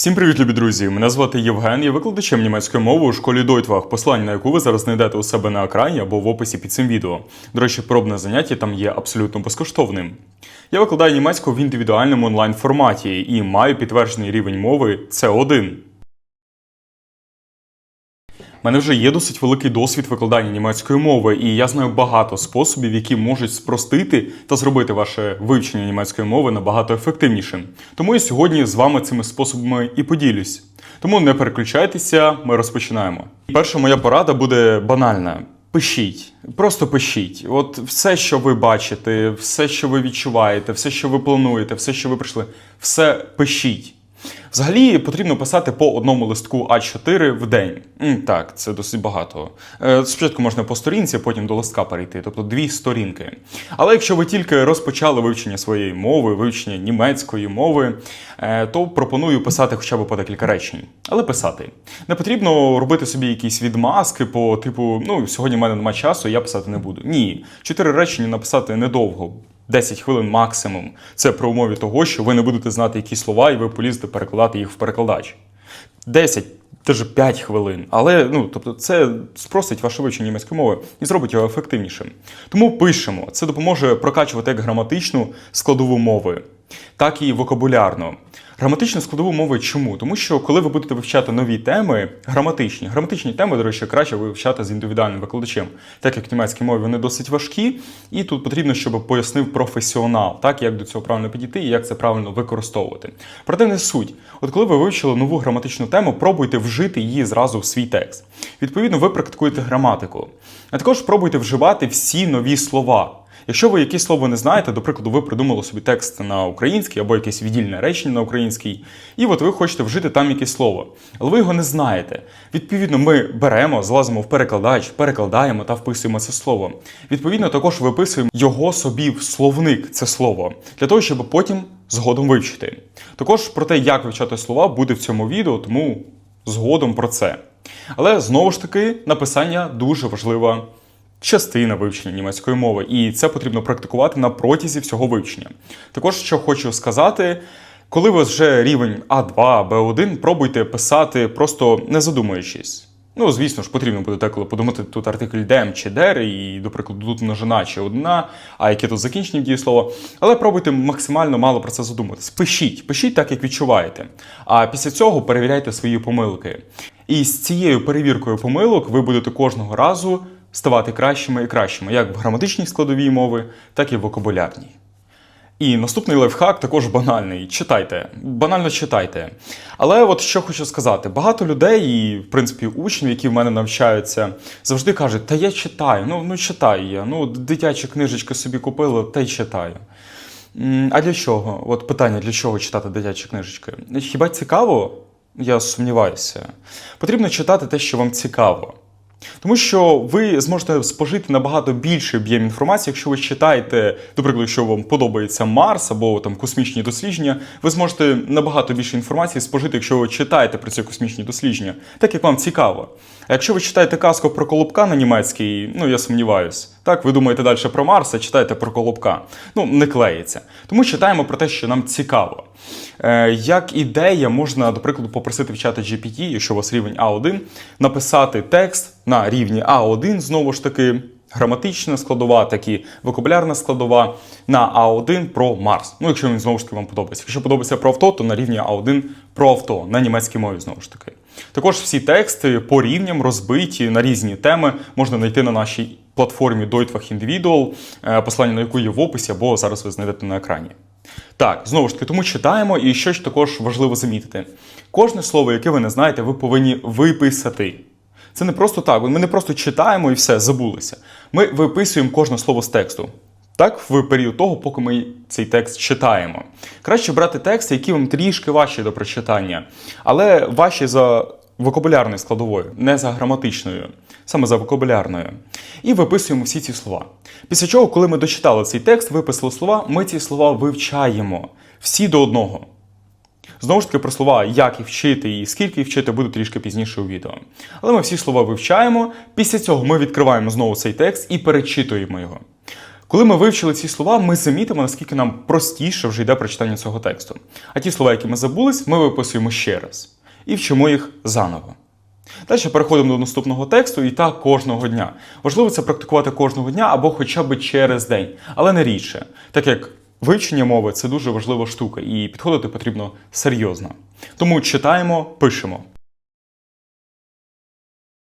Всім привіт, любі друзі! Мене звати Євген, я викладачем німецької мови у школі Дойтвах, посилання на яку ви зараз знайдете у себе на екрані або в описі під цим відео. До речі, пробне заняття там є абсолютно безкоштовним. Я викладаю німецьку в індивідуальному онлайн форматі і маю підтверджений рівень мови С1. Мене вже є досить великий досвід викладання німецької мови, і я знаю багато способів, які можуть спростити та зробити ваше вивчення німецької мови набагато ефективнішим. Тому я сьогодні з вами цими способами і поділюсь. Тому не переключайтеся, ми розпочинаємо. Перша моя порада буде банальна. Пишіть, просто пишіть. От все, що ви бачите, все, що ви відчуваєте, все, що ви плануєте, все, що ви прийшли, все пишіть. Взагалі потрібно писати по одному листку А4 в день. Так, це досить багато. Е, Спочатку можна по сторінці, потім до листка перейти, тобто дві сторінки. Але якщо ви тільки розпочали вивчення своєї мови, вивчення німецької мови, е, то пропоную писати хоча б по декілька речень. Але писати. Не потрібно робити собі якісь відмазки по типу, ну, сьогодні в мене немає часу, я писати не буду. Ні, чотири речення написати недовго. 10 хвилин максимум. Це при умові того, що ви не будете знати які слова, і ви полізете перекладати їх в перекладач. 10, навіть 5 хвилин. Але ну, тобто, це спростить ваше вивчення німецької мови і зробить його ефективнішим. Тому пишемо. Це допоможе прокачувати як граматичну складову мови, так і вокабулярну. Граматичну складову мови чому? Тому що коли ви будете вивчати нові теми, граматичні, граматичні теми, до речі, краще вивчати з індивідуальним викладачем, так як в німецькій мові вони досить важкі, і тут потрібно, щоб пояснив професіонал, так як до цього правильно підійти і як це правильно використовувати. Проте не суть. От коли ви вивчили нову граматичну тему, пробуйте вжити її зразу в свій текст. Відповідно, ви практикуєте граматику. А також пробуйте вживати всі нові слова. Якщо ви якесь слово не знаєте, до прикладу, ви придумали собі текст на український або якесь віддільне речення на український, і от ви хочете вжити там якесь слово, але ви його не знаєте. Відповідно, ми беремо, залазимо в перекладач, перекладаємо та вписуємо це слово. Відповідно, також виписуємо його собі в словник, це слово, для того, щоб потім згодом вивчити. Також про те, як вивчати слова, буде в цьому відео, тому згодом про це. Але знову ж таки, написання дуже важлива частина вивчення німецької мови, і це потрібно практикувати на протязі всього вивчення. Також що хочу сказати. Коли у вас вже рівень А2, Б1, пробуйте писати просто не задумуючись. Ну, звісно ж, потрібно буде деколи подумати тут артикль dem чи der, і, до прикладу, тут множина чи одна, а яке тут закінчення в дієслово. Але пробуйте максимально мало про це задуматись. Пишіть, пишіть так, як відчуваєте. А після цього перевіряйте свої помилки. І з цією перевіркою помилок ви будете кожного разу ставати кращими і кращими, як в граматичній складовій мови, так і в вокабулярній. І наступний лайфхак також банальний. Читайте, банально читайте. Але от що хочу сказати: багато людей, і в принципі учнів, які в мене навчаються, завжди кажуть: та я читаю, ну ну читаю я. Ну, дитячі книжечки собі купили, та й читаю. А для чого? От питання: для чого читати дитячі книжечки? Хіба цікаво? Я сумніваюся. Потрібно читати те, що вам цікаво. Тому що ви зможете спожити набагато більший об'єм інформації, якщо ви читаєте, до прикладу, якщо вам подобається Марс або там космічні дослідження, ви зможете набагато більше інформації спожити, якщо ви читаєте про ці космічні дослідження, так як вам цікаво. А якщо ви читаєте казку про Колобка на німецький, ну я сумніваюсь. Так, ви думаєте далі про Марс, а читаєте про Колобка. Ну, не клеїться. Тому читаємо про те, що нам цікаво. Е, як ідея, можна, до прикладу, попросити в чата GPT, якщо у вас рівень А1, написати текст на рівні А1, знову ж таки, граматична складова, так і вокабулярна складова на А1 про Марс. Ну, якщо він знову ж таки вам подобається. Якщо подобається про авто, то на рівні А1 про авто на німецькій мові знову ж таки. Також всі тексти по рівням розбиті на різні теми можна знайти на нашій платформі Deutwach Individual, е, посилання на яку є в описі, або зараз ви знайдете на екрані. Так, знову ж таки, тому читаємо, і що ж також важливо замітити: кожне слово, яке ви не знаєте, ви повинні виписати. Це не просто так. Ми не просто читаємо і все, забулися. Ми виписуємо кожне слово з тексту. Так, в період того, поки ми цей текст читаємо. Краще брати тексти, які вам трішки важчі до прочитання, але важчі за вокабулярною складовою, не за граматичною, саме за вокабулярною. І виписуємо всі ці слова. Після чого, коли ми дочитали цей текст, виписали слова, ми ці слова вивчаємо всі до одного. Знову ж таки, про слова, як їх вчити і скільки їх вчити, буде трішки пізніше у відео. Але ми всі слова вивчаємо. Після цього ми відкриваємо знову цей текст і перечитуємо його. Коли ми вивчили ці слова, ми замітимо, наскільки нам простіше вже йде прочитання цього тексту. А ті слова, які ми забулись, ми виписуємо ще раз і вчимо їх заново. Далі переходимо до наступного тексту і так кожного дня. Важливо це практикувати кожного дня або хоча б через день, але не рідше, так як вивчення мови це дуже важлива штука, і підходити потрібно серйозно. Тому читаємо, пишемо.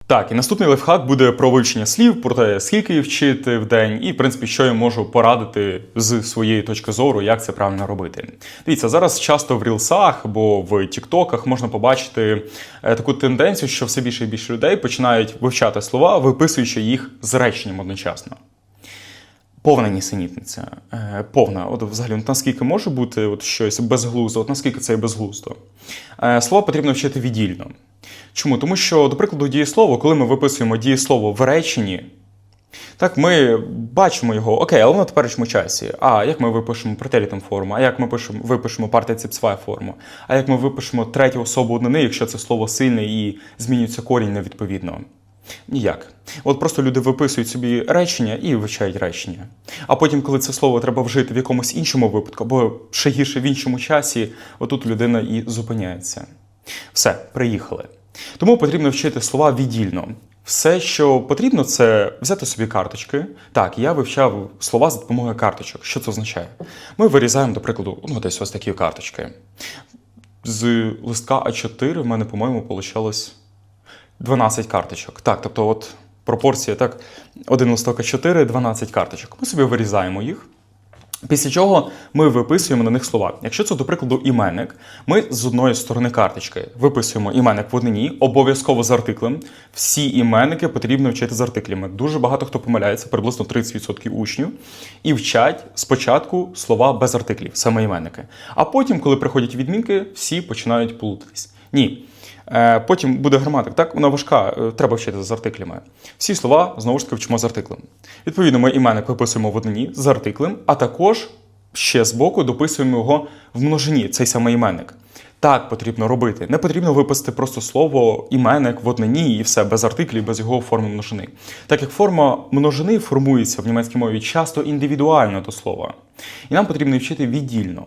Так, і наступний лайфхак буде про вивчення слів, про те, скільки вчити в день, і, в принципі, що я можу порадити з своєї точки зору, як це правильно робити. Дивіться, зараз часто в рілсах або в тіктоках можна побачити е, таку тенденцію, що все більше і більше людей починають вивчати слова, виписуючи їх з реченням одночасно. Повна нісенітниця. Е, Повна. От взагалі, от наскільки може бути от щось безглуздо, от наскільки це є безглуздо. Е, Слова потрібно вчити віддільно. Чому? Тому що, до прикладу, дієслово, коли ми виписуємо дієслово в реченні, так ми бачимо його, окей, але воно в теперішньому часі. А як ми випишемо претерітом форму, а як ми пишемо, випишемо партиципсвай форму, а як ми випишемо третю особу однини, якщо це слово сильне і змінюється корінь невідповідно. Ніяк. От просто люди виписують собі речення і вивчають речення. А потім, коли це слово треба вжити в якомусь іншому випадку, або ще гірше в іншому часі, отут людина і зупиняється. Все, приїхали. Тому потрібно вчити слова віддільно. Все, що потрібно, це взяти собі карточки. Так, я вивчав слова за допомогою карточок. Що це означає? Ми вирізаємо, до прикладу, ну, десь ось такі карточки. З листка А4 в мене, по-моєму, вийшло 12 карточок. Так, тобто, от пропорція, так, один листок А4, 12 карточок. Ми собі вирізаємо їх. Після чого ми виписуємо на них слова. Якщо це, до прикладу, іменник, ми з одної сторони карточки виписуємо іменник в однині, обов'язково з артиклем. Всі іменники потрібно вчити з артиклями. Дуже багато хто помиляється, приблизно 30% учнів, і вчать спочатку слова без артиклів, саме іменники. А потім, коли приходять відмінки, всі починають плутатись. Ні. Е, Потім буде граматика. Так, вона важка, е, треба вчити з артиклями. Всі слова знову ж таки вчимо з артиклем. Відповідно, ми іменник виписуємо в однині з артиклем, а також ще збоку дописуємо його в множині, цей самий іменник. Так потрібно робити. Не потрібно виписати просто слово іменник в однині і все без артиклів, без його форми множини. Так як форма множини формується в німецькій мові часто індивідуально до слова. І нам потрібно вчити віддільно.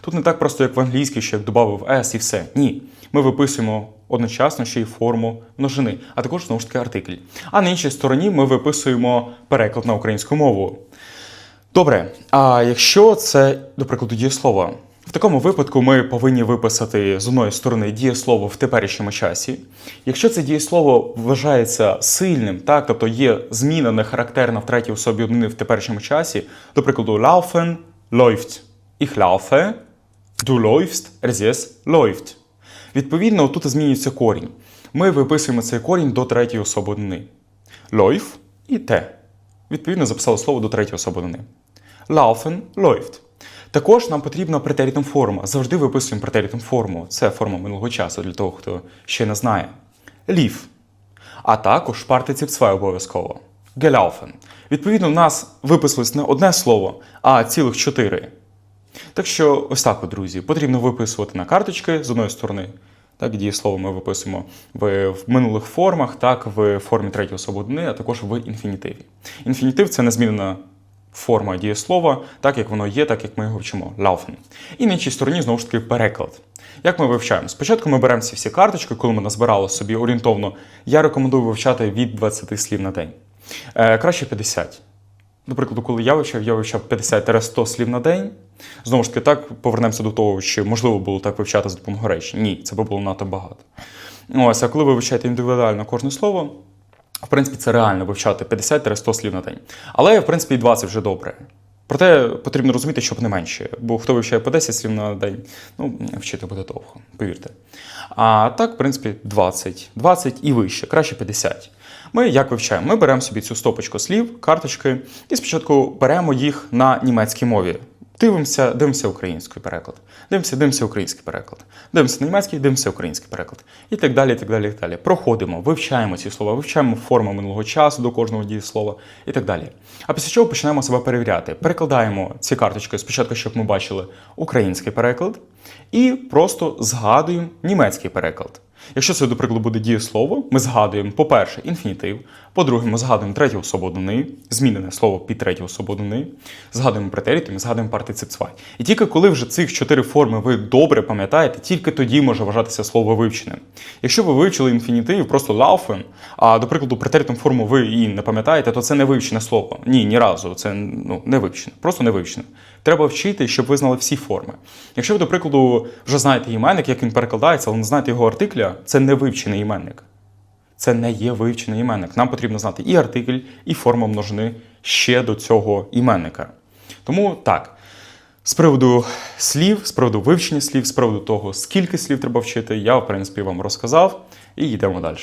Тут не так просто, як в англійській, що як додав S і все. Ні. Ми виписуємо одночасно ще й форму множини, а також знову ж таки артикль. А на іншій стороні ми виписуємо переклад на українську мову. Добре, а якщо це, до прикладу, дієслово, в такому випадку ми повинні виписати з одної сторони дієслово в теперішньому часі. Якщо це дієслово вважається сильним, так, тобто є зміна не характерна в третій особі однини в теперішньому часі, до прикладу, laufen, läuft. Ich laufe, du läufst, es läuft. Відповідно, тут змінюється корінь. Ми виписуємо цей корінь до третьої особи однини. Läuf і те. Відповідно, записали слово до третьої особи однини. Laufen, läuft. Також нам потрібна претерітум форма. Завжди виписуємо претерітум форму. Це форма минулого часу для того, хто ще не знає. Lief. А також партицип zwei обов'язково. Gelaufen. Відповідно, в нас виписалось не одне слово, а цілих чотири. Так що, ось так, от, друзі, потрібно виписувати на карточки з одної сторони. Так, дієслово ми виписуємо в, минулих формах, так, в формі третьої особи однини, а також в інфінітиві. Інфінітив це незмінна форма дієслова, так як воно є, так як ми його вчимо. Laufen. І на іншій стороні знову ж таки переклад. Як ми вивчаємо? Спочатку ми беремо ці всі карточки, коли ми назбирали собі орієнтовно. Я рекомендую вивчати від 20 слів на день. Е, краще 50. До прикладу, коли я вивчав, я вивчав 50-100 слів на день. Знову ж таки, так повернемося до того, що можливо було так вивчати за допомогою речень. Ні, це би було надто багато. Ось, а коли ви вивчаєте індивідуально кожне слово, в принципі, це реально вивчати 50-100 слів на день. Але, в принципі, і 20 вже добре. Проте потрібно розуміти, щоб не менше. Бо хто вивчає по 10 слів на день, ну, вчити буде довго, повірте. А так, в принципі, 20, 20 і вище, краще 50. Ми як вивчаємо? Ми беремо собі цю стопочку слів, карточки, і спочатку беремо їх на німецькій мові. Дивимося, дивимося український переклад. Дивимося, дивимося український переклад. Дивимося німецький, дивимося український переклад. І так далі, і так далі, і так далі. Проходимо, вивчаємо ці слова, вивчаємо форму минулого часу до кожного дієслова і так далі. А після чого починаємо себе перевіряти. Перекладаємо ці карточки спочатку, щоб ми бачили український переклад, і просто згадуємо німецький переклад. Якщо це, до прикладу, буде дієслово, ми згадуємо, по-перше, інфінітив, По-друге, ми згадуємо третю особу однини, змінене слово під третю особу однини, згадуємо претерітум і згадуємо партицип цвай. І тільки коли вже цих чотири форми ви добре пам'ятаєте, тільки тоді може вважатися слово вивченим. Якщо ви вивчили інфінітив просто laufen, а до прикладу, претерітум форму ви її не пам'ятаєте, то це не вивчене слово. Ні, ні разу. Це ну, не вивчене, просто не вивчене. Треба вчити, щоб ви знали всі форми. Якщо ви, до прикладу, вже знаєте іменник, як він перекладається, але не знаєте його артикля, це не вивчений іменник. Це не є вивчений іменник. Нам потрібно знати і артикль, і форму множини ще до цього іменника. Тому так. З приводу слів, з приводу вивчення слів, з приводу того, скільки слів треба вчити, я, в принципі, вам розказав і йдемо далі.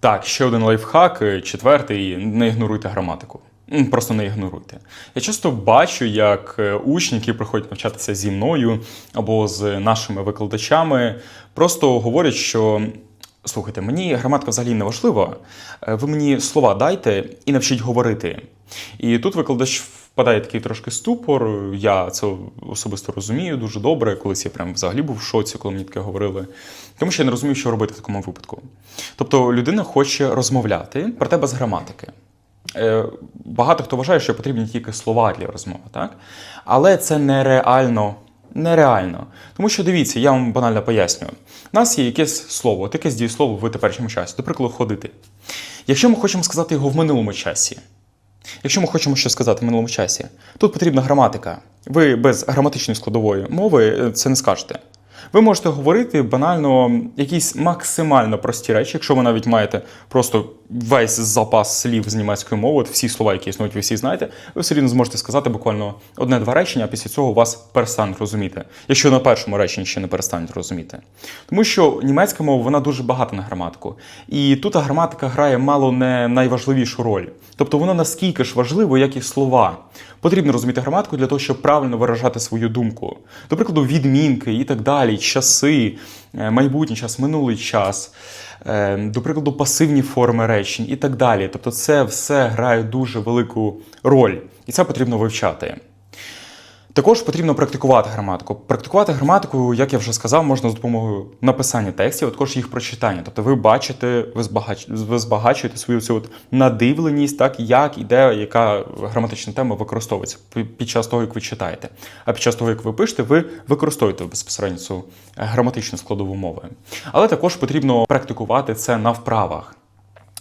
Так, ще один лайфхак, е, четвертий не ігноруйте граматику. Просто не ігноруйте. Я часто бачу, як е, учні, які приходять навчатися зі мною або з нашими викладачами, просто говорять, що слухайте, мені граматика взагалі не важлива. е, Ви мені слова дайте і навчіть говорити. І тут викладач впадає такий трошки ступор. Я це особисто розумію дуже добре. Колись я прям взагалі був в шоці, коли мені таке говорили. Тому що я не розумів, що робити в такому випадку. Тобто людина хоче розмовляти, проте без граматики. Е, Багато хто вважає, що потрібні тільки слова для розмови, так? Але це нереально. Нереально. Тому що дивіться, я вам банально пояснюю. У нас є якесь слово, от якесь дієслово в теперішньому часі, до прикладу, ходити. Якщо ми хочемо сказати його в минулому часі, якщо ми хочемо щось сказати в минулому часі, тут потрібна граматика. Ви без граматичної складової мови е, це не скажете. Ви можете говорити банально якісь максимально прості речі, якщо ви навіть маєте просто весь запас слів з німецької мови, от всі слова, які існують, ви всі знаєте, ви все рівно зможете сказати буквально одне-два речення, а після цього вас перестануть розуміти, якщо на першому реченні ще не перестануть розуміти. Тому що німецька мова вона дуже багата на граматику. І тут граматика грає мало не найважливішу роль. Тобто вона наскільки ж важливо, як і слова. Потрібно розуміти граматику для того, щоб правильно виражати свою думку. До прикладу, відмінки і так далі, часи, е, майбутній час, минулий час, е, до прикладу, пасивні форми речень і так далі. Тобто, це все грає дуже велику роль, і це потрібно вивчати. Також потрібно практикувати граматику. Практикувати граматику, як я вже сказав, можна з допомогою написання текстів, а також їх прочитання. Тобто ви бачите, ви, збагач... ви збагачуєте свою цю от надивленість, так як і де яка граматична тема використовується під час того, як ви читаєте. А під час того, як ви пишете, ви використовуєте безпосередньо цю граматичну складову мови. Але також потрібно практикувати це на вправах.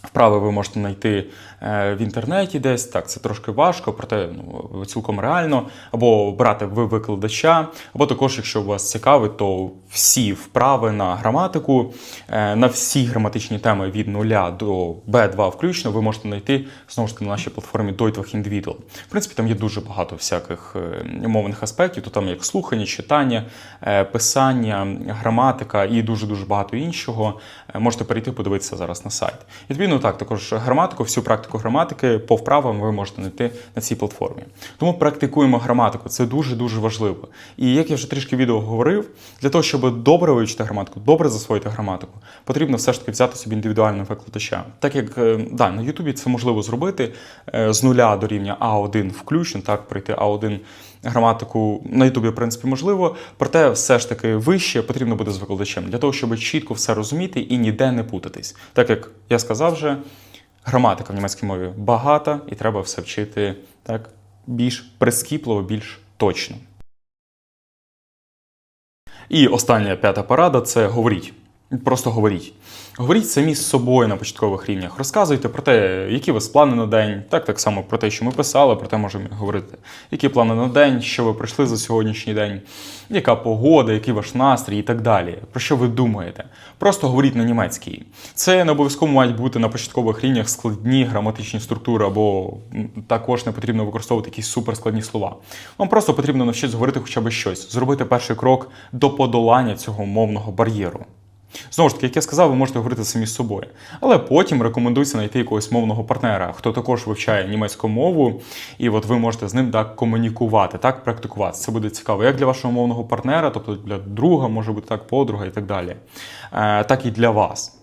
Вправи ви можете знайти в інтернеті десь, так, це трошки важко, проте ну, цілком реально. Або брати ви викладача, або також, якщо вас цікавить, то всі вправи на граматику, е, на всі граматичні теми від 0 до B2 включно, ви можете знайти знову ж таки на нашій платформі Deutwach Individual. В принципі, там є дуже багато всяких е, мовних аспектів, то там як слухання, читання, писання, граматика і дуже-дуже багато іншого. Можете перейти, подивитися зараз на сайт. Відповідно, так, також граматику, всю практику граматики по вправам ви можете знайти на цій платформі. Тому практикуємо граматику, це дуже-дуже важливо. І як я вже трішки відео говорив, для того, щоб добре вивчити граматику, добре засвоїти граматику, потрібно все ж таки взяти собі індивідуального викладача. Так як да, на Ютубі це можливо зробити е, з нуля до рівня А1 включно, так, пройти А1 граматику на Ютубі, в принципі, можливо, проте все ж таки вище потрібно буде з викладачем для того, щоб чітко все розуміти і ніде не путатись. Так як я сказав вже, граматика в німецькій мові багата, і треба все вчити так більш прискіпливо, більш точно. І остання п'ята порада це говоріть. Просто говоріть. Говоріть самі з собою на початкових рівнях. Розказуйте про те, які у вас плани на день, так так само про те, що ми писали, про те можемо говорити. Які плани на день, що ви прийшли за сьогоднішній день, яка погода, який ваш настрій і так далі. Про що ви думаєте? Просто говоріть на німецькій. Це не обов'язково мають бути на початкових рівнях складні граматичні структури, або також не потрібно використовувати якісь суперскладні слова. Вам просто потрібно навчитися говорити хоча б щось, зробити перший крок до подолання цього мовного бар'єру. Знову ж таки, як я сказав, ви можете говорити самі з собою. Але потім рекомендується знайти якогось мовного партнера, хто також вивчає німецьку мову, і от ви можете з ним так комунікувати, так практикувати. Це буде цікаво як для вашого мовного партнера, тобто для друга, може бути так, подруга і так далі, е, так і для вас.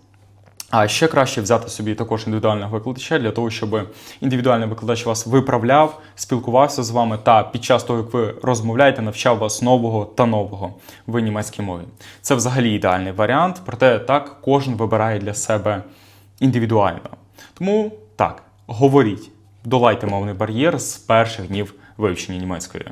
А ще краще взяти собі також індивідуального викладача для того, щоб індивідуальний викладач вас виправляв, спілкувався з вами та під час того, як ви розмовляєте, навчав вас нового та нового в німецькій мові. Це взагалі ідеальний варіант, проте так кожен вибирає для себе індивідуально. Тому. Так, говоріть, долайте мовний бар'єр з перших днів вивчення німецької.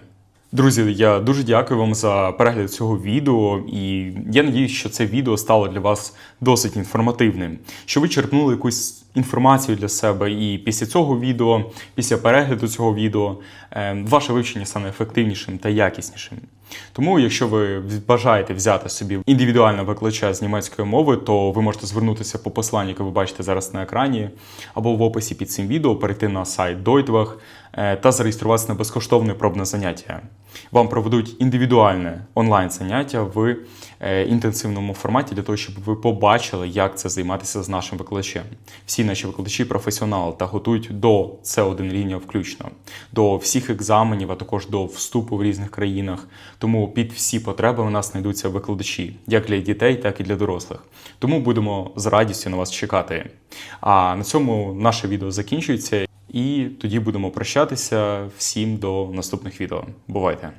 Друзі, я дуже дякую вам за перегляд цього відео, і я надіюсь, що це відео стало для вас досить інформативним, що ви черпнули якусь інформацію для себе, і після цього відео, після перегляду цього відео, е, ваше вивчення стане ефективнішим та якіснішим. Тому, якщо ви бажаєте взяти собі індивідуального викладача з німецької мови, то ви можете звернутися по посланню, яке ви бачите зараз на екрані, або в описі під цим відео, перейти на сайт Deutwach та зареєструватися на безкоштовне пробне заняття. Вам проведуть індивідуальне онлайн заняття в е, інтенсивному форматі для того, щоб ви побачили, як це займатися з нашим викладачем. Всі наші викладачі професіонали та готують до С1 рівня включно, до всіх екзаменів, а також до вступу в різних країнах. Тому під всі потреби у нас знайдуться викладачі, як для дітей, так і для дорослих. Тому будемо з радістю на вас чекати. А на цьому наше відео закінчується. І тоді будемо прощатися всім до наступних відео. Бувайте!